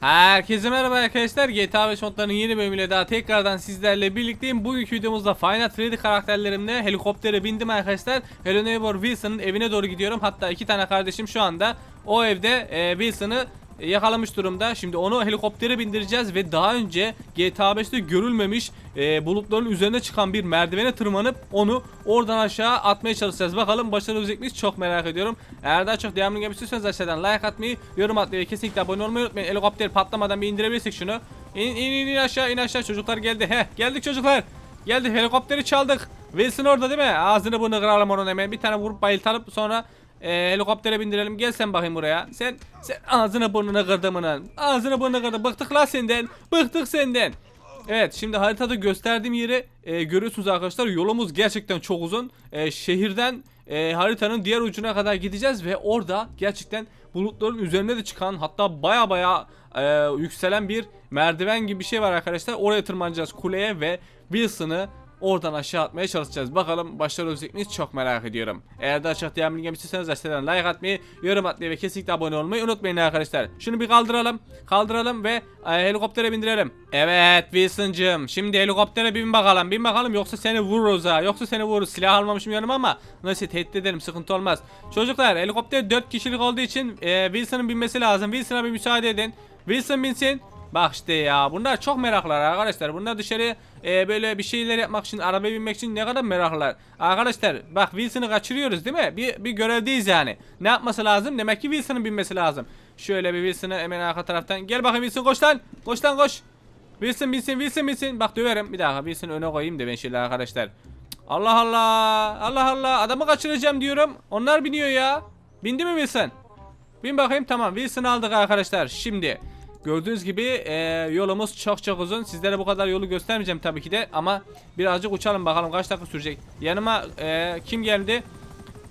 Herkese merhaba arkadaşlar. GTA 5 modlarının yeni bölümüyle daha tekrardan sizlerle birlikteyim. Bugünkü videomuzda Final Freddy karakterlerimle helikoptere bindim arkadaşlar. Hello Neighbor Wilson'ın evine doğru gidiyorum. Hatta iki tane kardeşim şu anda o evde e, Wilson'ı yakalamış durumda. Şimdi onu helikoptere bindireceğiz ve daha önce GTA 5'te görülmemiş e, bulutların üzerine çıkan bir merdivene tırmanıp onu oradan aşağı atmaya çalışacağız. Bakalım başarabilecek miyiz? Çok merak ediyorum. Eğer daha çok devamlı gelmek istiyorsanız aşağıdan like atmayı, yorum atmayı ve kesinlikle abone olmayı unutmayın. Helikopter patlamadan bir indirebilirsek şunu. İn in in, in aşağı in aşağı çocuklar geldi. Heh geldik çocuklar. Geldik helikopteri çaldık. Wilson orada değil mi? Ağzını burnunu kıralım onun hemen. Bir tane vurup bayıltalım sonra e, helikoptere bindirelim. Gel sen bakayım buraya. Sen sen ağzını burnunu kırdımının. Ağzını burnunu kırdım. Bıktık la senden. Bıktık senden. Evet şimdi haritada gösterdiğim yeri e, görüyorsunuz arkadaşlar. Yolumuz gerçekten çok uzun. E, şehirden e, haritanın diğer ucuna kadar gideceğiz ve orada gerçekten bulutların üzerine de çıkan hatta baya baya e, yükselen bir merdiven gibi bir şey var arkadaşlar. Oraya tırmanacağız kuleye ve Wilson'ı oradan aşağı atmaya çalışacağız. Bakalım başarabilecek miyiz çok merak ediyorum. Eğer daha çok devamlı gelmek istiyorsanız like atmayı, yorum atmayı ve kesinlikle abone olmayı unutmayın arkadaşlar. Şunu bir kaldıralım. Kaldıralım ve e, helikoptere bindirelim. Evet Wilson'cım şimdi helikoptere bin bakalım. Bin bakalım yoksa seni vururuz ha. Yoksa seni vururuz. Silah almamışım yanıma ama nasıl tehdit ederim sıkıntı olmaz. Çocuklar helikopter 4 kişilik olduğu için e, Wilson'ın binmesi lazım. Wilson'a bir müsaade edin. Wilson binsin. Bak işte ya bunlar çok meraklılar arkadaşlar. Bunlar dışarı e, böyle bir şeyler yapmak için, arabaya binmek için ne kadar meraklılar. Arkadaşlar bak Wilson'ı kaçırıyoruz değil mi? Bir, bir görevdeyiz yani. Ne yapması lazım? Demek ki Wilson'ın binmesi lazım. Şöyle bir Wilson'ı hemen arka taraftan. Gel bakayım Wilson koş lan. Koş lan koş. Wilson binsin Wilson binsin. Bak döverim. Bir dakika Wilson'ı öne koyayım da ben şöyle arkadaşlar. Allah Allah. Allah Allah. Adamı kaçıracağım diyorum. Onlar biniyor ya. Bindi mi Wilson? Bin bakayım tamam Wilson'ı aldık arkadaşlar şimdi Gördüğünüz gibi e, yolumuz çok çok uzun. Sizlere bu kadar yolu göstermeyeceğim tabii ki de Ama birazcık uçalım bakalım kaç dakika sürecek. Yanıma e, kim geldi?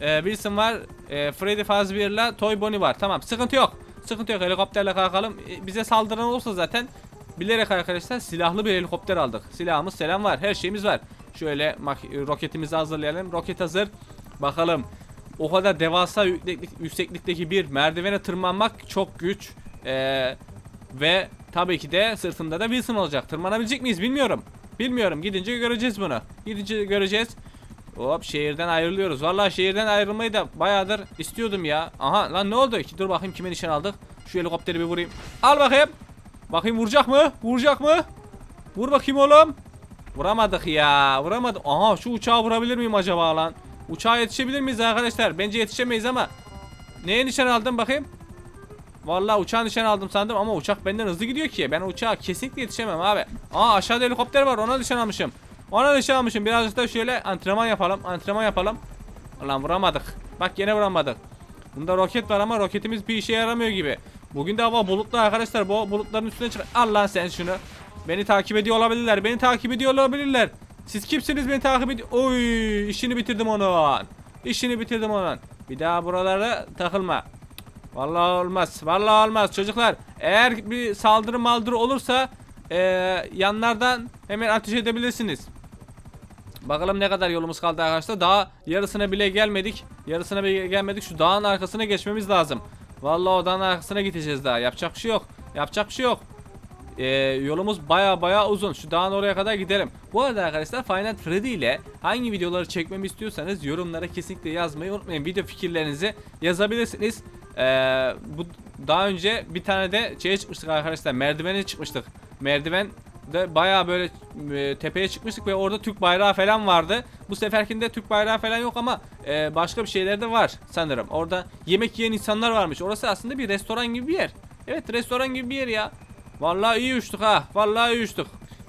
E, Wilson var. E, Freddy Fazbear ile Toy Bonnie var. Tamam sıkıntı yok. Sıkıntı yok helikopterle kalkalım. E, Bize saldıran olursa zaten Bilerek arkadaşlar silahlı bir helikopter aldık. Silahımız selam var her şeyimiz var. Şöyle mak- roketimizi hazırlayalım. Roket hazır. Bakalım. O kadar devasa yükseklik, yükseklikteki bir merdivene tırmanmak çok güç. Ee, ve tabii ki de sırtında da Wilson olacak. Tırmanabilecek miyiz bilmiyorum. Bilmiyorum. Gidince göreceğiz bunu. Gidince göreceğiz. Hop şehirden ayrılıyoruz. Vallahi şehirden ayrılmayı da bayağıdır istiyordum ya. Aha lan ne oldu? Dur bakayım kime nişan aldık. Şu helikopteri bir vurayım. Al bakayım. Bakayım vuracak mı? Vuracak mı? Vur bakayım oğlum. Vuramadık ya. Vuramadık. Aha şu uçağı vurabilir miyim acaba lan? Uçağa yetişebilir miyiz arkadaşlar? Bence yetişemeyiz ama. Neye nişan aldım bakayım? Vallahi uçağa nişan aldım sandım ama uçak benden hızlı gidiyor ki. Ben uçağa kesinlikle yetişemem abi. Aa aşağıda helikopter var ona nişan almışım. Ona nişan almışım. Birazcık da şöyle antrenman yapalım. Antrenman yapalım. Lan vuramadık. Bak yine vuramadık. Bunda roket var ama roketimiz bir işe yaramıyor gibi. Bugün de hava bulutlu arkadaşlar. Bu bulutların üstüne çık. Al lan sen şunu. Beni takip ediyor olabilirler. Beni takip ediyor olabilirler. Siz kimsiniz beni takip ediyor? Oy işini bitirdim onun. İşini bitirdim onun. Bir daha buralara takılma. Vallahi olmaz. Vallahi olmaz çocuklar. Eğer bir saldırı maldırı olursa eee, yanlardan hemen ateş edebilirsiniz. Bakalım ne kadar yolumuz kaldı arkadaşlar. Daha yarısına bile gelmedik. Yarısına bile gelmedik. Şu dağın arkasına geçmemiz lazım. Vallahi o dağın arkasına gideceğiz daha. Yapacak bir şey yok. Yapacak bir şey yok. Ee, yolumuz baya baya uzun. Şu dağın oraya kadar gidelim. Bu arada arkadaşlar Final Freddy ile hangi videoları çekmemi istiyorsanız yorumlara kesinlikle yazmayı unutmayın. Video fikirlerinizi yazabilirsiniz. Ee, bu daha önce bir tane de şeye çıkmıştık arkadaşlar. Merdivene çıkmıştık. Merdiven de baya böyle e, tepeye çıkmıştık ve orada Türk bayrağı falan vardı. Bu seferkinde Türk bayrağı falan yok ama e, başka bir şeyler de var sanırım. Orada yemek yiyen insanlar varmış. Orası aslında bir restoran gibi bir yer. Evet restoran gibi bir yer ya. Vallahi iyi uçtuk ha. Vallahi iyi uçtuk.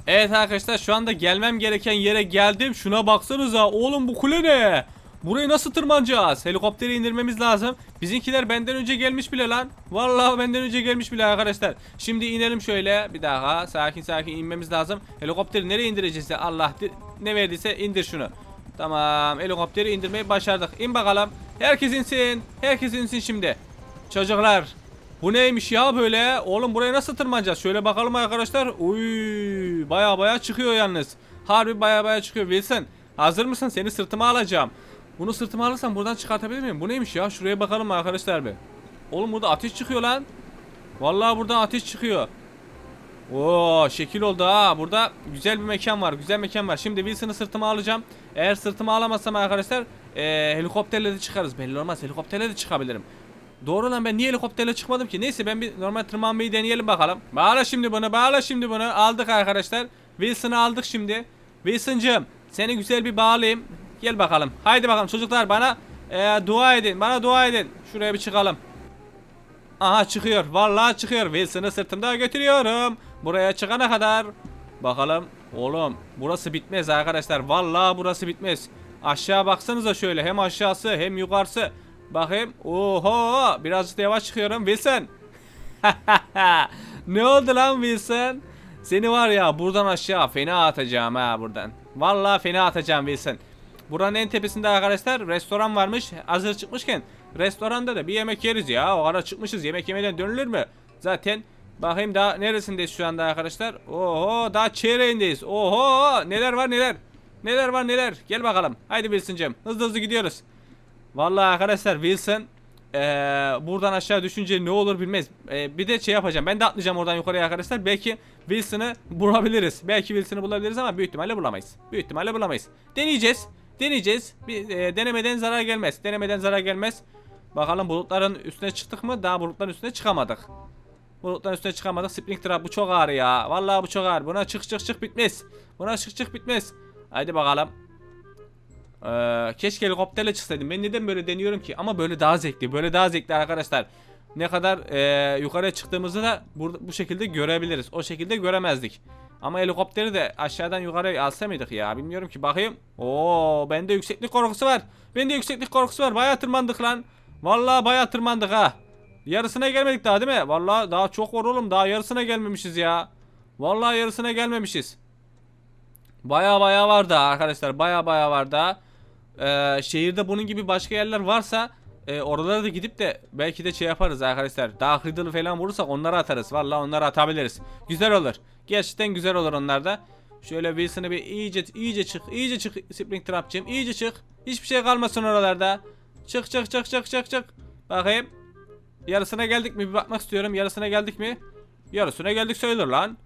Evet arkadaşlar şu anda gelmem gereken yere geldim. Şuna baksanıza. Oğlum bu kule ne? Burayı nasıl tırmanacağız? Helikopteri indirmemiz lazım. Bizimkiler benden önce gelmiş bile lan. Vallahi benden önce gelmiş bile arkadaşlar. Şimdi inelim şöyle. Bir daha sakin sakin inmemiz lazım. Helikopteri nereye indireceğiz? Allah ne verdiyse indir şunu. Tamam helikopteri indirmeyi başardık. İn bakalım. Herkes insin. Herkes insin şimdi. Çocuklar bu neymiş ya böyle? Oğlum buraya nasıl tırmanacağız? Şöyle bakalım arkadaşlar. Uy, baya baya çıkıyor yalnız. Harbi baya baya çıkıyor. Wilson, hazır mısın? Seni sırtıma alacağım. Bunu sırtıma alırsam buradan çıkartabilir miyim? Bu neymiş ya? Şuraya bakalım arkadaşlar bir. Oğlum burada ateş çıkıyor lan. Vallahi buradan ateş çıkıyor. Oo şekil oldu ha. Burada güzel bir mekan var. Güzel mekan var. Şimdi Wilson'ı sırtıma alacağım. Eğer sırtıma alamazsam arkadaşlar eee, helikopterle de çıkarız. Belli olmaz. Helikopterle de çıkabilirim. Doğru lan ben niye helikopterle çıkmadım ki? Neyse ben bir normal tırmanmayı deneyelim bakalım. Bağla şimdi bunu. Bağla şimdi bunu. Aldık arkadaşlar. Wilson'ı aldık şimdi. Wilson'cığım seni güzel bir bağlayayım. Gel bakalım. Haydi bakalım çocuklar bana eee, dua edin. Bana dua edin. Şuraya bir çıkalım. Aha çıkıyor. Vallahi çıkıyor. Wilson'ı sırtımda götürüyorum. Buraya çıkana kadar. Bakalım. Oğlum burası bitmez arkadaşlar. Vallahi burası bitmez. Aşağı baksanıza şöyle. Hem aşağısı hem yukarısı. Bakayım. Oho. Birazcık da yavaş çıkıyorum. Wilson. ne oldu lan Wilson? Seni var ya buradan aşağı fena atacağım ha buradan. Vallahi fena atacağım Wilson. Buranın en tepesinde arkadaşlar restoran varmış. Hazır çıkmışken restoranda da bir yemek yeriz ya. O ara çıkmışız yemek yemeden dönülür mü? Zaten bakayım daha neresindeyiz şu anda arkadaşlar? Oho daha çeyreğindeyiz. Oho neler var neler. Neler var neler. Gel bakalım. Haydi Wilson'cığım hızlı hızlı gidiyoruz. Vallahi arkadaşlar Wilson eee, buradan aşağı düşünce ne olur bilmez. Eee, bir de şey yapacağım. Ben de atlayacağım oradan yukarıya arkadaşlar. Belki Wilson'ı bulabiliriz. Belki Wilson'ı bulabiliriz ama büyük ihtimalle bulamayız. Büyük ihtimalle bulamayız. Deneyeceğiz. Deneyeceğiz. Bir eee, denemeden zarar gelmez. Denemeden zarar gelmez. Bakalım bulutların üstüne çıktık mı? Daha bulutların üstüne çıkamadık. Bulutların üstüne çıkamadık. Spring Trap bu çok ağır ya. Vallahi bu çok ağır. Buna çık çık çık bitmez. Buna çık çık bitmez. Haydi bakalım. Ee, keşke helikopterle çıksaydım. Ben neden böyle deniyorum ki? Ama böyle daha zevkli. Böyle daha zevkli arkadaşlar. Ne kadar e, yukarıya çıktığımızı da burada bu şekilde görebiliriz. O şekilde göremezdik. Ama helikopteri de aşağıdan yukarıya alsa mıydık ya? Bilmiyorum ki. Bakayım. Oo, bende yükseklik korkusu var. Bende yükseklik korkusu var. Bayağı tırmandık lan. Vallahi bayağı tırmandık ha. Yarısına gelmedik daha değil mi? Vallahi daha çok var oğlum. Daha yarısına gelmemişiz ya. Vallahi yarısına gelmemişiz. Baya baya var daha arkadaşlar. Baya baya var daha. Ee, şehirde bunun gibi başka yerler varsa e, oralara da gidip de belki de şey yaparız arkadaşlar. Daha hırdılı falan vurursak onları atarız. Vallahi onları atabiliriz. Güzel olur. Gerçekten güzel olur onlar da. Şöyle Wilson'ı bir iyice iyice çık. iyice çık Spring Trap'cığım. iyice çık. Hiçbir şey kalmasın oralarda. Çık çık çık çık çık çık. Bakayım. Yarısına geldik mi bir bakmak istiyorum. Yarısına geldik mi? Yarısına geldik sayılır lan.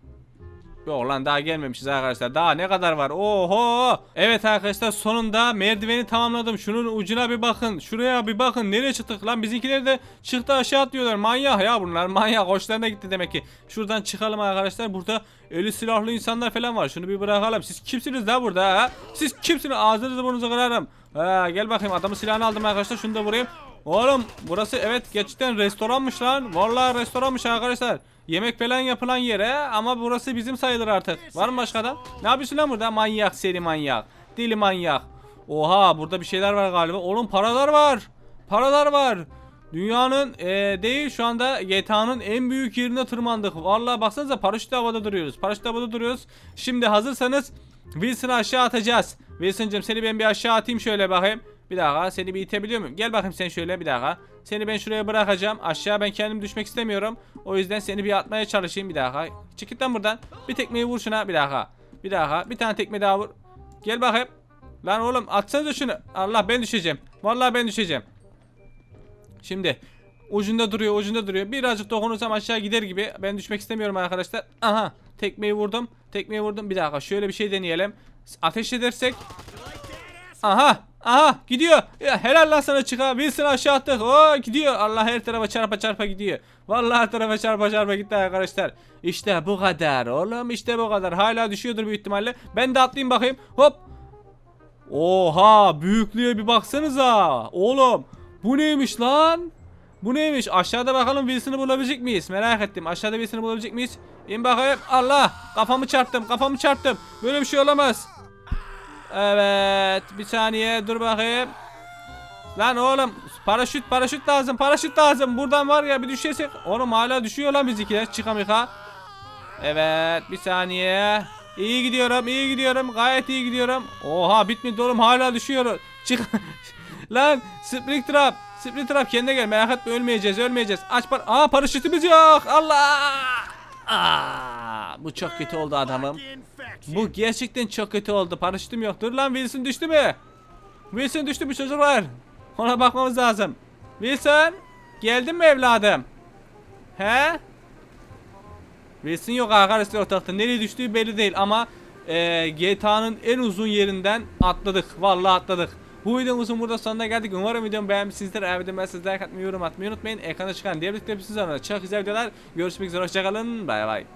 Yok lan daha gelmemişiz arkadaşlar. Daha ne kadar var? Oho! Evet arkadaşlar sonunda merdiveni tamamladım. Şunun ucuna bir bakın. Şuraya bir bakın. Nereye çıktık lan? Bizimkiler de çıktı aşağı atlıyorlar. Manyak ya bunlar. Manyak. Hoşlarına gitti demek ki. Şuradan çıkalım arkadaşlar. Burada eli silahlı insanlar falan var. Şunu bir bırakalım. Siz kimsiniz la burada ha? Siz kimsiniz? Ağzınızı burnunuzu kırarım. Ha, gel bakayım. Adamın silahını aldım arkadaşlar. Şunu da vurayım. Oğlum burası evet gerçekten restoranmış lan. Vallahi restoranmış arkadaşlar. Yemek falan yapılan yere ama burası bizim sayılır artık. Var mı başka adam? Ne yapıyorsun lan burada? Manyak seri manyak. Deli manyak. Oha burada bir şeyler var galiba. Oğlum paralar var. Paralar var. Dünyanın eee, değil şu anda GTA'nın en büyük yerine tırmandık. Vallahi baksanıza paraşütle havada duruyoruz. Paraşütle havada duruyoruz. Şimdi hazırsanız Wilson'ı aşağı atacağız. Wilson'cım seni ben bir aşağı atayım şöyle bakayım. Bir dakika seni bir itebiliyor muyum? Gel bakayım sen şöyle bir dakika. Seni ben şuraya bırakacağım. Aşağı ben kendim düşmek istemiyorum. O yüzden seni bir atmaya çalışayım bir dakika. Çık git lan buradan. Bir tekmeyi vur şuna bir dakika. Bir dakika. Bir tane tekme daha vur. Gel bakayım. Lan oğlum atsanıza şunu. Allah ben düşeceğim. Vallahi ben düşeceğim. Şimdi ucunda duruyor ucunda duruyor. Birazcık dokunursam aşağı gider gibi. Ben düşmek istemiyorum arkadaşlar. Aha tekmeyi vurdum. Tekmeyi vurdum. Bir dakika şöyle bir şey deneyelim. Ateş edersek. Aha aha gidiyor. Ya, helal lan sana çık ha. Wilson aşağı attık. Oo, gidiyor. Allah her tarafa çarpa çarpa gidiyor. Vallahi her tarafa çarpa çarpa gitti arkadaşlar. İşte bu kadar oğlum işte bu kadar. Hala düşüyordur büyük ihtimalle. Ben de atlayayım bakayım. Hop. Oha büyüklüğe bir baksanıza. Oğlum bu neymiş lan? Bu neymiş? Aşağıda bakalım Wilson'ı bulabilecek miyiz? Merak ettim. Aşağıda Wilson'ı bulabilecek miyiz? İn bakayım. Allah! Kafamı çarptım. Kafamı çarptım. Böyle bir şey olamaz. Evet. Bir saniye. Dur bakayım. Lan oğlum paraşüt paraşüt lazım. Paraşüt lazım. Buradan var ya bir düşersek. Oğlum hala düşüyor lan bizimkiler. Çıkamika. Evet. Bir saniye. İyi gidiyorum. iyi gidiyorum. Gayet iyi gidiyorum. Oha bitmedi oğlum. Hala düşüyor. Çık. Lan Spring Trap. Spring Trap kendine gel. Merak etme ölmeyeceğiz. Ölmeyeceğiz. Aç par Aa paraşütümüz yok. Allah. Aa, bu çok kötü oldu adamım. Bu gerçekten çok kötü oldu. Paraşütüm yok. Dur lan Wilson düştü mü? Wilson düştü mü çocuklar? Ona bakmamız lazım. Wilson geldin mi evladım? He? Wilson yok arkadaşlar ortalıkta. Nereye düştüğü belli değil ama e, GTA'nın en uzun yerinden atladık. Vallahi atladık. Bu videomuzun burada sonuna geldik. Umarım videomu beğenmişsinizdir. Eğer videomu beğendiyseniz like atmayı, yorum atmayı unutmayın. Ekrana çıkan diğer videoları çok güzel videolar. Görüşmek üzere. Hoşçakalın. Bay bay.